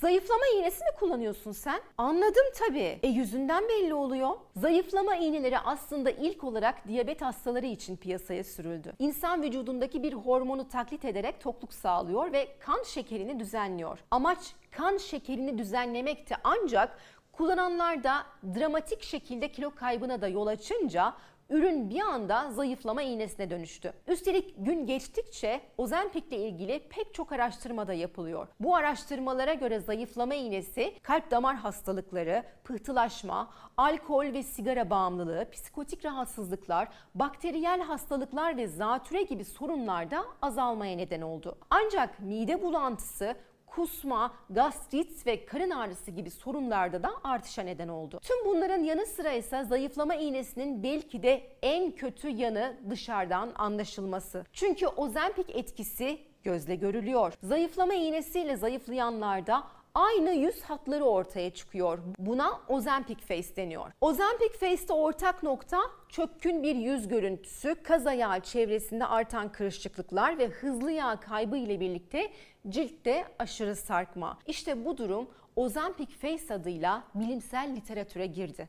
Zayıflama iğnesi mi kullanıyorsun sen? Anladım tabii. E yüzünden belli oluyor. Zayıflama iğneleri aslında ilk olarak diyabet hastaları için piyasaya sürüldü. İnsan vücudundaki bir hormonu taklit ederek tokluk sağlıyor ve kan şekerini düzenliyor. Amaç kan şekerini düzenlemekti ancak kullananlarda dramatik şekilde kilo kaybına da yol açınca ürün bir anda zayıflama iğnesine dönüştü. Üstelik gün geçtikçe Ozempic ile ilgili pek çok araştırma da yapılıyor. Bu araştırmalara göre zayıflama iğnesi kalp damar hastalıkları, pıhtılaşma, alkol ve sigara bağımlılığı, psikotik rahatsızlıklar, bakteriyel hastalıklar ve zatüre gibi sorunlarda azalmaya neden oldu. Ancak mide bulantısı, kusma, gastrit ve karın ağrısı gibi sorunlarda da artışa neden oldu. Tüm bunların yanı sıra ise zayıflama iğnesinin belki de en kötü yanı dışarıdan anlaşılması. Çünkü Ozempic etkisi gözle görülüyor. Zayıflama iğnesiyle zayıflayanlarda aynı yüz hatları ortaya çıkıyor. Buna Ozempic Face deniyor. Ozempic Face'te ortak nokta çökkün bir yüz görüntüsü, kaz ayağı çevresinde artan kırışıklıklar ve hızlı yağ kaybı ile birlikte ciltte aşırı sarkma. İşte bu durum Ozempic Face adıyla bilimsel literatüre girdi.